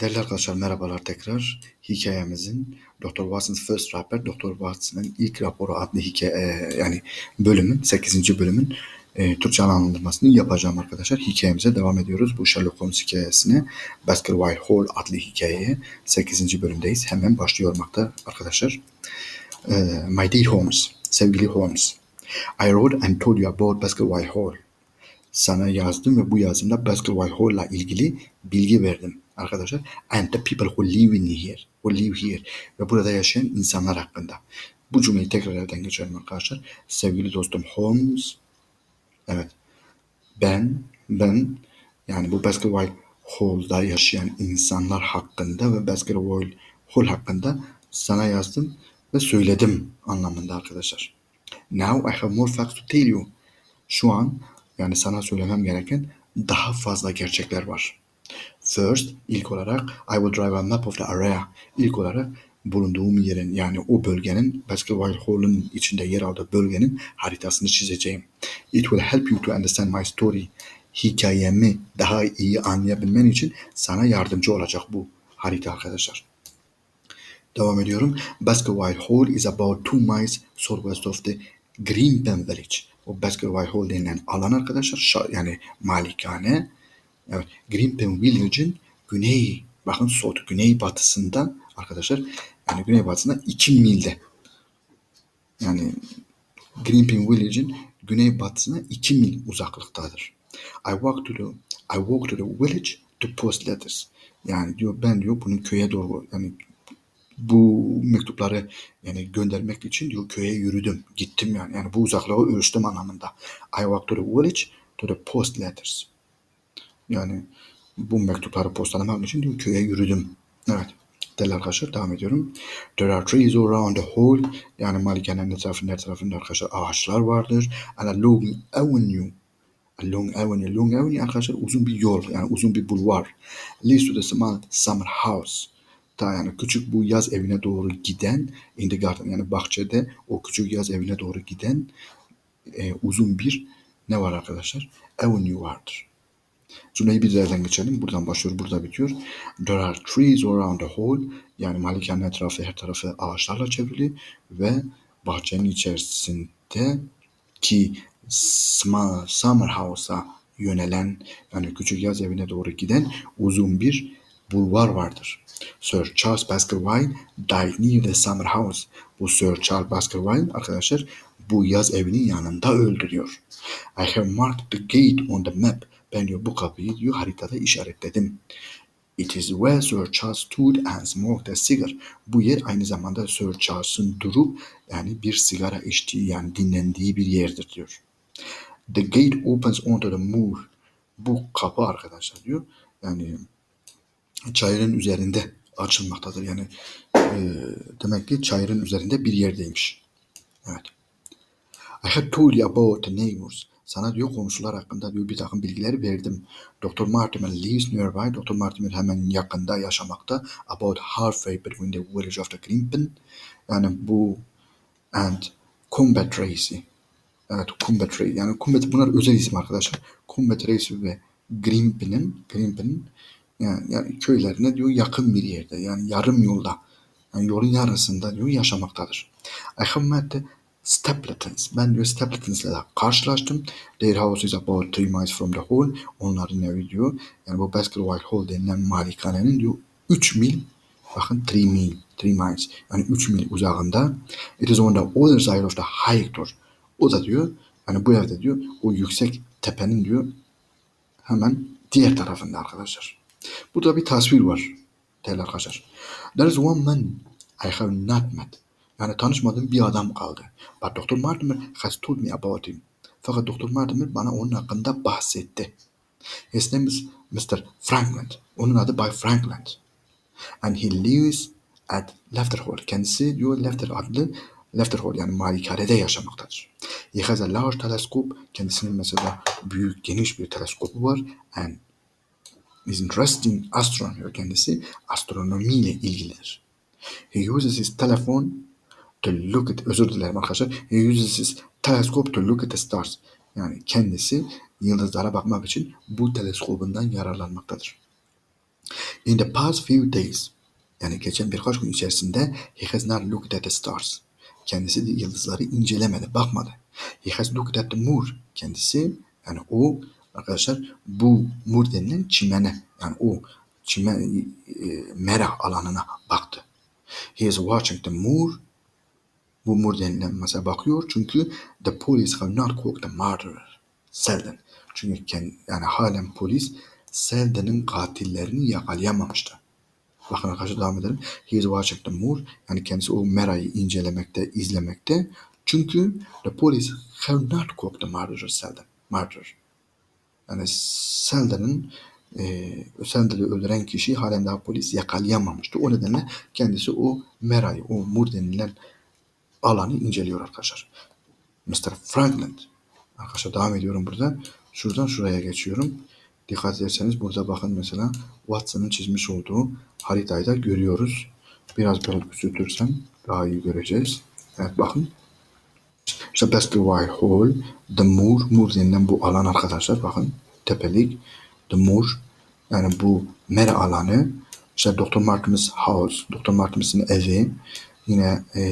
Değerli arkadaşlar merhabalar tekrar. Hikayemizin Dr. Watson's First Rapper, Dr. Watson'ın ilk raporu adlı hikaye yani bölümün 8. bölümün e, Türkçe anlamlandırmasını yapacağım arkadaşlar. Hikayemize devam ediyoruz. Bu Sherlock Holmes hikayesine Baskerville Hall adlı hikayeye 8. bölümdeyiz. Hemen başlıyormakta arkadaşlar. E, My dear Holmes, sevgili Holmes. I wrote and told you about Baskerville Hall sana yazdım ve bu yazımda Baskerville Hall'la ilgili bilgi verdim arkadaşlar. And the people who live in here, who live here ve burada yaşayan insanlar hakkında. Bu cümleyi tekrar elden geçirelim arkadaşlar. Sevgili dostum Holmes, evet ben, ben yani bu Baskerville Hall'da yaşayan insanlar hakkında ve Baskerville Hall hakkında sana yazdım ve söyledim anlamında arkadaşlar. Now I have more facts to tell you. Şu an yani sana söylemem gereken daha fazla gerçekler var. First, ilk olarak I will drive a map of the area. İlk olarak bulunduğum yerin yani o bölgenin Baskerville Hall'un içinde yer aldığı bölgenin haritasını çizeceğim. It will help you to understand my story. Hikayemi daha iyi anlayabilmen için sana yardımcı olacak bu harita arkadaşlar. Devam ediyorum. Baskerville Hall is about two miles southwest of the Greenpen Village. O Baskerville Hall denilen alan arkadaşlar yani malikane. Evet, Greenpen Village'in güney, bakın south, güney batısında arkadaşlar yani güney batısında 2 milde. Yani Greenpen Village'in güney batısına 2 mil uzaklıktadır. I walk to the I walk to the village to post letters. Yani diyor ben diyor bunu köye doğru yani bu mektupları yani göndermek için diyor köye yürüdüm. Gittim yani. Yani bu uzaklığı ölçtüm anlamında. I walked to the village to the post letters. Yani bu mektupları postalamak için diyor köye yürüdüm. Evet. Değerli arkadaşlar devam ediyorum. There are trees around the whole yani malikanenin etrafında etrafında arkadaşlar ağaçlar vardır. And a long avenue a long avenue. Long avenue arkadaşlar uzun bir yol yani uzun bir bulvar. Leads to the small summer house ta yani küçük bu yaz evine doğru giden in the garden yani bahçede o küçük yaz evine doğru giden e, uzun bir ne var arkadaşlar? Avenue vardır. Cümleyi bir yerden geçelim. Buradan başlıyor, burada bitiyor. There are trees around the whole. Yani malikanenin etrafı her tarafı ağaçlarla çevrili ve bahçenin içerisinde ki summer house'a yönelen yani küçük yaz evine doğru giden uzun bir bulvar vardır. Sir Charles Baskerville died near the summer house. Bu Sir Charles Baskerville arkadaşlar bu yaz evinin yanında öldü diyor. I have marked the gate on the map. Ben diyor bu kapıyı diyor haritada işaretledim. It is where Sir Charles stood and smoked a cigar. Bu yer aynı zamanda Sir Charles'ın durup yani bir sigara içtiği yani dinlendiği bir yerdir diyor. The gate opens onto the moor. Bu kapı arkadaşlar diyor. Yani çayırın üzerinde açılmaktadır. Yani e, demek ki çayırın üzerinde bir yerdeymiş. Evet. I had told you about the neighbors. Sana diyor komşular hakkında diyor bir takım bilgiler verdim. Dr. Martimer lives nearby. Dr. Martimer hemen yakında yaşamakta. About halfway between the village of the Grimpen. Yani bu and Combat Tracy. Evet Combat Tracy. Yani Combat bunlar özel isim arkadaşlar. Combat Tracy ve Grimpen'in Grimpen'in yani, yani köylerine diyor yakın bir yerde yani yarım yolda yani yolun yarısında diyor yaşamaktadır. I have met the Stapletons. Ben diyor Stapletons'la karşılaştım. Their house is about three miles from the hall. Onların evi diyor. Yani bu Baskerville Hall denilen malikanenin diyor 3 mil bakın 3 mil 3 miles yani 3 mil uzağında. It is on the other side of the high door. O da diyor yani bu evde diyor o yüksek tepenin diyor hemen diğer tarafında arkadaşlar. Burada bir tasvir var değerli arkadaşlar. There is one man I have not met. Yani tanışmadığım bir adam kaldı. But Dr. Mortimer has told me about him. Fakat Dr. Mortimer bana onun hakkında bahsetti. His name is Mr. Frankland. Onun adı Bay Frankland. And he lives at Lefter Hall. Kendisi diyor Lefter adlı Lefter Hall yani malikanede yaşamaktadır. He has a large telescope. Kendisinin mesela büyük geniş bir teleskopu var. And is interested in astronomy kendisi astronomiyle ilgilidir. He uses his telephone to look at, özür dilerim arkadaşlar. He uses his telescope to look at the stars. Yani kendisi yıldızlara bakmak için bu teleskobundan yararlanmaktadır. In the past few days, yani geçen birkaç gün içerisinde he has not looked at the stars. Kendisi de yıldızları incelemedi, bakmadı. He has looked at the moor. Kendisi yani o arkadaşlar bu moor denilen çimene yani o çimen e, mera alanına baktı. He is watching the moor. Bu mesela bakıyor çünkü the police have not caught the murderer. Selden. Çünkü kend, yani halen polis Selden'in katillerini yakalayamamıştı. Bakın arkadaşlar devam edelim. He is watching the moor. Yani kendisi o merayı incelemekte, izlemekte. Çünkü the police have not caught the murderer Selden. Murderer. Yani Selden'in e, Selden'i öldüren kişiyi halen daha polis yakalayamamıştı. O nedenle kendisi o merayı, o mur denilen alanı inceliyor arkadaşlar. Mr. Franklin. Arkadaşlar devam ediyorum burada. Şuradan şuraya geçiyorum. Dikkat ederseniz burada bakın mesela Watson'ın çizmiş olduğu haritayı da görüyoruz. Biraz böyle küçültürsem daha iyi göreceğiz. Evet bakın. İşte Baskerville Hall, The Moor, Moor denilen bu alan arkadaşlar bakın. Tepelik, The Moor yani bu mera alanı. İşte Dr. Martin's House, Dr. Martin's'in evi. Yine e,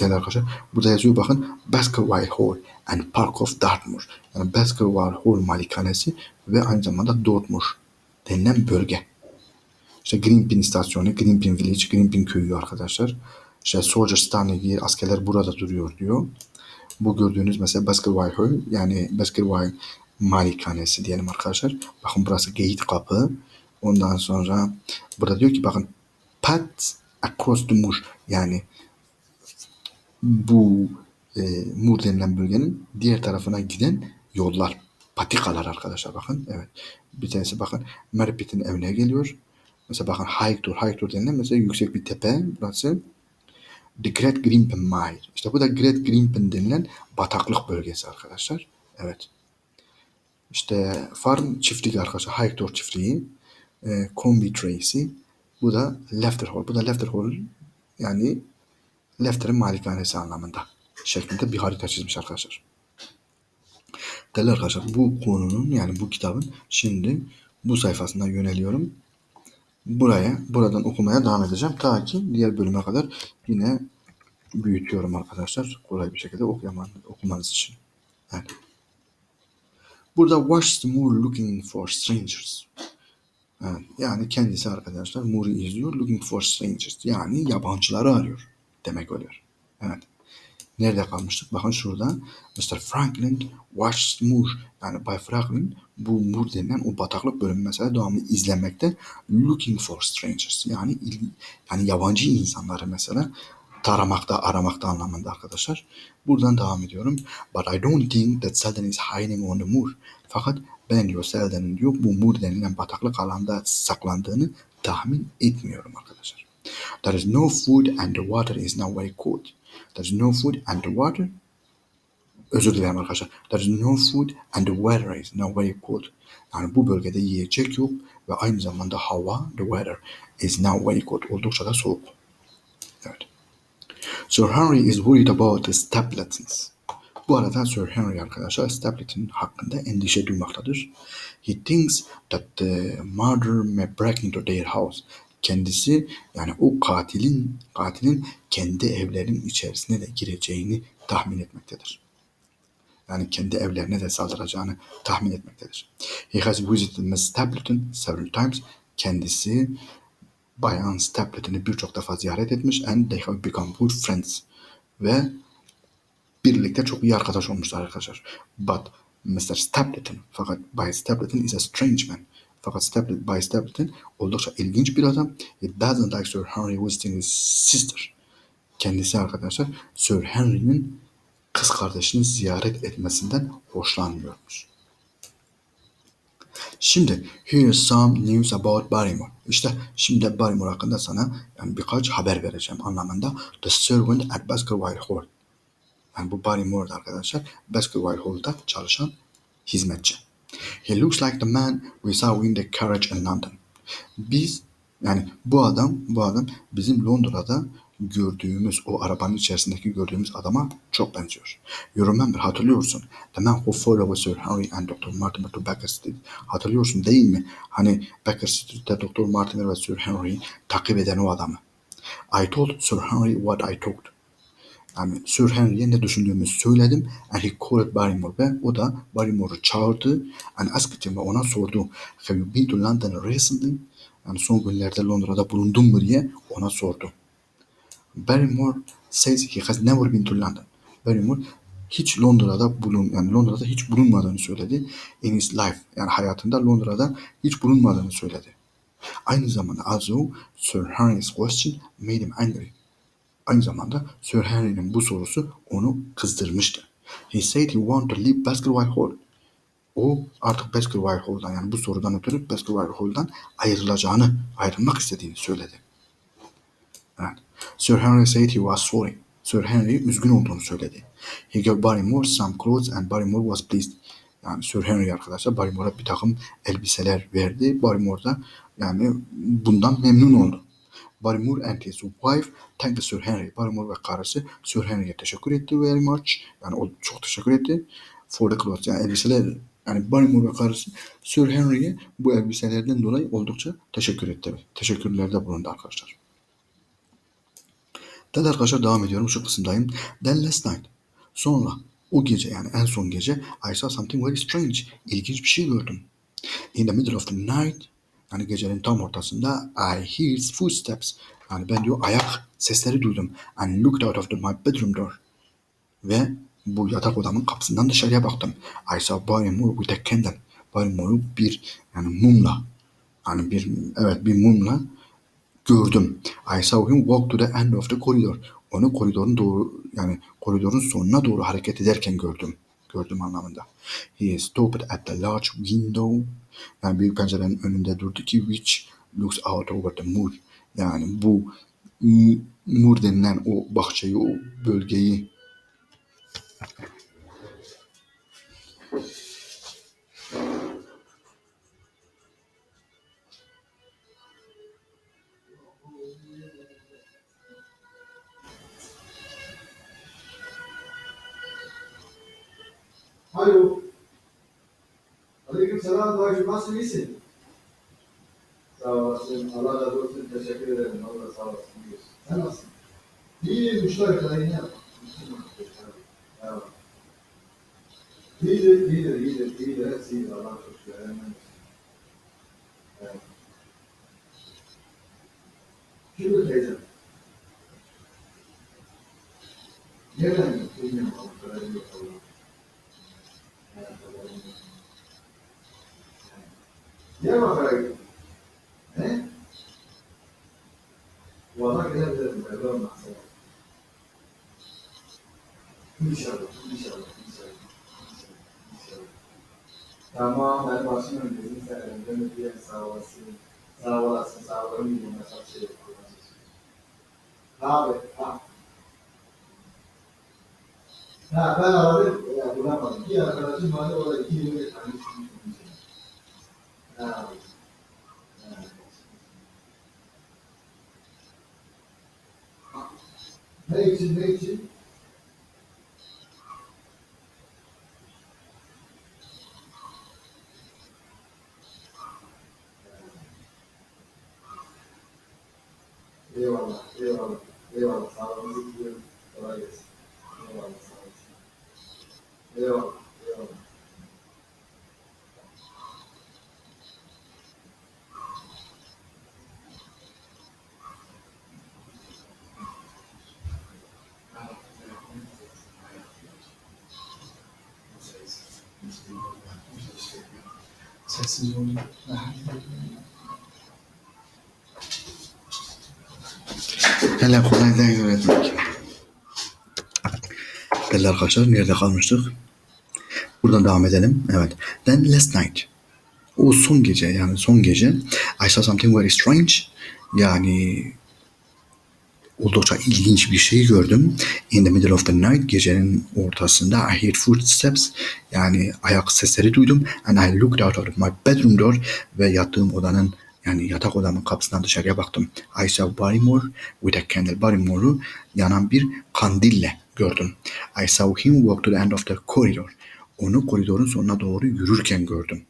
değerli arkadaşlar. Burada yazıyor bakın Baskerville Hall and Park of Dartmoor. Yani Baskerville Hall malikanesi ve aynı zamanda Dartmoor denilen bölge. İşte Greenpin istasyonu, Greenpin Village, Greenpin köyü arkadaşlar. İşte Soldier Stanley askerler burada duruyor diyor. Bu gördüğünüz mesela Baskerville Hall yani Baskerville malikanesi diyelim arkadaşlar. Bakın burası gate kapı. Ondan sonra burada diyor ki bakın Pat across the moor yani bu e, Mur denilen bölgenin diğer tarafına giden yollar. Patikalar arkadaşlar bakın. Evet. Bir tanesi bakın Merpit'in evine geliyor. Mesela bakın. High Tour denilen mesela yüksek bir tepe. Burası The Great Grimpen Mile. İşte bu da Great Grimpen denilen bataklık bölgesi arkadaşlar. Evet. İşte Farm çiftliği arkadaşlar. High Tour çiftliği. E, Combi Tracy. Bu da Lefter Hall. Bu da Lefter Hall yani Lefter'in malikanesi anlamında şeklinde bir harita çizmiş arkadaşlar. Değerli arkadaşlar bu konunun yani bu kitabın şimdi bu sayfasından yöneliyorum. Buraya, buradan okumaya devam edeceğim. Ta ki diğer bölüme kadar yine büyütüyorum arkadaşlar. Kolay bir şekilde okuyaman, okumanız için. Evet. Burada watch the moor looking for strangers. Yani kendisi arkadaşlar Moore'u izliyor. Looking for strangers. Yani yabancıları arıyor. Demek oluyor. Evet. Nerede kalmıştık? Bakın şurada. Mr. Franklin watched Moore. Yani Bay Franklin bu Moore denilen o bataklık bölümü mesela devamlı izlemekte. Looking for strangers. Yani yani yabancı insanları mesela taramakta, aramakta anlamında arkadaşlar. Buradan devam ediyorum. But I don't think that Selden is hiding on the moor. Fakat ben diyor Selden'in diyor bu moor denilen bataklık alanda saklandığını tahmin etmiyorum arkadaşlar. There is no food and the water is now very cold. There is no food and the water özür dilerim arkadaşlar. There is no food and the weather is now very cold. Yani bu bölgede yiyecek yok ve aynı zamanda hava, the weather is now very cold. Oldukça da soğuk. Evet. Sir Henry is worried about the Stapletons. Bu arada Sir Henry arkadaşlar Stapleton hakkında endişe duymaktadır. He thinks that the murderer may break into their house. Kendisi yani o katilin katilin kendi evlerinin içerisine de gireceğini tahmin etmektedir. Yani kendi evlerine de saldıracağını tahmin etmektedir. He has visited Miss Stapleton several times. Kendisi Bayan Stapleton'ı birçok defa ziyaret etmiş and they have become good friends. Ve birlikte çok iyi arkadaş olmuşlar arkadaşlar. But Mr. Stapleton fakat Bay Stapleton is a strange man. Fakat Stapleton, Bay Stapleton oldukça ilginç bir adam. He doesn't like Sir Henry visiting his sister. Kendisi arkadaşlar Sir Henry'nin kız kardeşini ziyaret etmesinden hoşlanmıyormuş. Şimdi here's some news about Barrymore. İşte şimdi Barrymore hakkında sana yani birkaç haber vereceğim anlamında. The servant at Baskerville Hall. Yani bu Barrymore'da arkadaşlar Baskerville Hall'da çalışan hizmetçi. He looks like the man we saw in the carriage in London. Biz yani bu adam bu adam bizim Londra'da gördüğümüz o arabanın içerisindeki gördüğümüz adama çok benziyor. You remember hatırlıyorsun. The man who followed Sir Henry and Dr. Mortimer to Baker Street. Hatırlıyorsun değil mi? Hani Baker Street'te Dr. Mortimer ve Sir Henry'i takip eden o adamı. I told Sir Henry what I thought. Yani Sir Henry'e ne düşündüğümü söyledim. And he called Barrymore ve o da Barrymore'u çağırdı. And asked him ve ona sordu. Have you been to London recently? Yani son günlerde Londra'da bulundun mu diye ona sordu. Barrymore says he has never been to London. Barrymore hiç Londra'da bulun yani Londra'da hiç bulunmadığını söyledi. In his life yani hayatında Londra'da hiç bulunmadığını söyledi. Aynı zamanda also Sir Henry's question made him angry. Aynı zamanda Sir Henry'nin bu sorusu onu kızdırmıştı. He said he wanted to leave Baskerville Hall. O artık Baskerville Hall'dan yani bu sorudan ötürü Baskerville Hall'dan ayrılacağını, ayrılmak istediğini söyledi. Evet. Sir Henry said he was sorry. Sir Henry üzgün olduğunu söyledi. He gave Barrymore some clothes and Barrymore was pleased. Yani Sir Henry arkadaşlar Barrymore'a bir takım elbiseler verdi. Barrymore da yani bundan memnun oldu. Barrymore and his wife thanked Sir Henry. Barrymore ve karısı Sir Henry'e teşekkür etti very much. Yani o çok teşekkür etti. For the clothes. Yani elbiseler yani Barrymore ve karısı Sir Henry'e bu elbiselerden dolayı oldukça teşekkür etti. Teşekkürlerde bulundu arkadaşlar. Then arkadaşlar devam ediyorum. Şu kısımdayım. Then last night. Sonra o gece yani en son gece I saw something very strange. İlginç bir şey gördüm. In the middle of the night yani gecenin tam ortasında I hear footsteps. Yani ben diyor ayak sesleri duydum. And looked out of the, my bedroom door. Ve bu yatak odamın kapısından dışarıya baktım. I saw Barrymore with a candle. Barrymore'u bir yani mumla yani bir evet bir mumla gördüm. I saw him walk to the end of the corridor. Onu koridorun doğru yani koridorun sonuna doğru hareket ederken gördüm. Gördüm anlamında. He stopped at the large window. Yani büyük pencerenin önünde durdu ki which looks out over the moor. Yani bu m- moor denilen o bahçeyi, o bölgeyi Alo. Aleyküm selam dayıcım nasılsın iyisin? Sağ olasın. Allah razı olsun. Teşekkür ederim. Allah sağ olasın. İyiyiz. Sen nasılsın? İyiyim. Müşteri kadar yine yap. Evet. İyidir, iyidir, iyidir, iyidir. Hepsi iyidir. Allah'a çok şükür. Emin Evet. Şimdi teyzem. Nereden mi? Bilmiyorum. Yok. Allah'ım. Diyarbakır'a gittim. Ne? Valla gidebilirim. Evde olmazsa. İnşallah, inşallah, inşallah. İnşallah. Tamam, ben başım önündesin. Sen elimden öpeyim. Sağ olasın. Sağ olasın. Sağ olasın. Bilmiyorum. Mesela şey yok. Abi, ha. Ha, ben aradım. Ya, bulamadım. Bir arkadaşım vardı. O da iki yıl önce tanışmıştım. Ha. Ne için, ne için? Eyvallah, Sessiz olun. Hele kolaydan öğretmek. Değerli arkadaşlar nerede kalmıştık? Buradan devam edelim. Evet. Then last night. O son gece yani son gece I saw something very strange. Yani oldukça ilginç bir şey gördüm. In the middle of the night gecenin ortasında I heard footsteps yani ayak sesleri duydum and I looked out of my bedroom door ve yattığım odanın Yani yatak odamın kapısından dışarıya baktım. I saw Barrymore with a candle. Barrymore'u yanan bir kandille gördüm. I saw him walk to the end of the corridor. Onu koridorun sonuna doğru yürürken gördüm.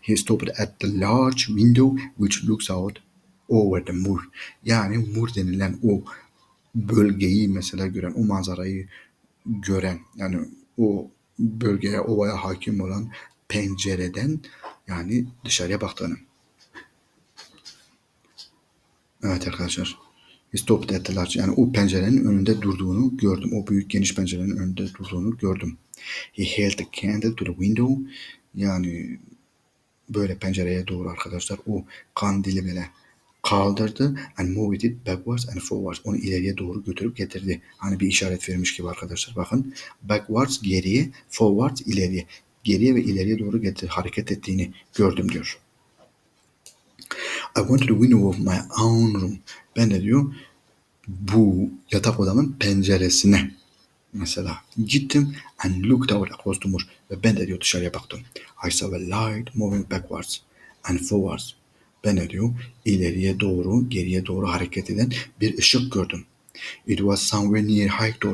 He stopped at the large window which looks out over the moor. Yani moor denilen o bölgeyi mesela gören, o manzarayı gören yani o bölgeye, ovaya hakim olan pencereden yani dışarıya baktığını. Evet arkadaşlar. At the large. Yani o pencerenin önünde durduğunu gördüm. O büyük geniş pencerenin önünde durduğunu gördüm. He held the candle to the window. Yani böyle pencereye doğru arkadaşlar o kandili böyle kaldırdı and moved it backwards and forwards. Onu ileriye doğru götürüp getirdi. Hani bir işaret vermiş gibi arkadaşlar. Bakın backwards geriye, forwards ileriye. Geriye ve ileriye doğru getir, hareket ettiğini gördüm diyor. I went to the window of my own room. Ben de diyor bu yatak odamın penceresine mesela gittim and looked out across the moor ve ben de diyor dışarıya baktım. I saw a light moving backwards and forwards. Ben diyor ileriye doğru geriye doğru hareket eden bir ışık gördüm. It was somewhere near High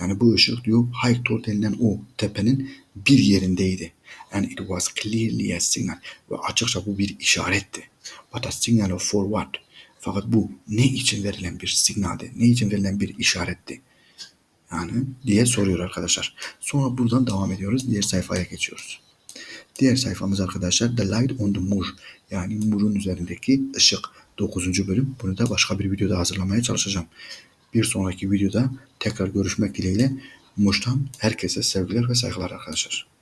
Yani bu ışık diyor High denilen o tepenin bir yerindeydi. And it was clearly a signal. Ve açıkça bu bir işaretti. But a signal for what? Fakat bu ne için verilen bir signaldi? Ne için verilen bir işaretti? Yani diye soruyor arkadaşlar. Sonra buradan devam ediyoruz. Diğer sayfaya geçiyoruz. Diğer sayfamız arkadaşlar The Light on the Moor. Yani Moor'un üzerindeki ışık. 9. bölüm. Bunu da başka bir videoda hazırlamaya çalışacağım. Bir sonraki videoda tekrar görüşmek dileğiyle. Muş'tan herkese sevgiler ve saygılar arkadaşlar.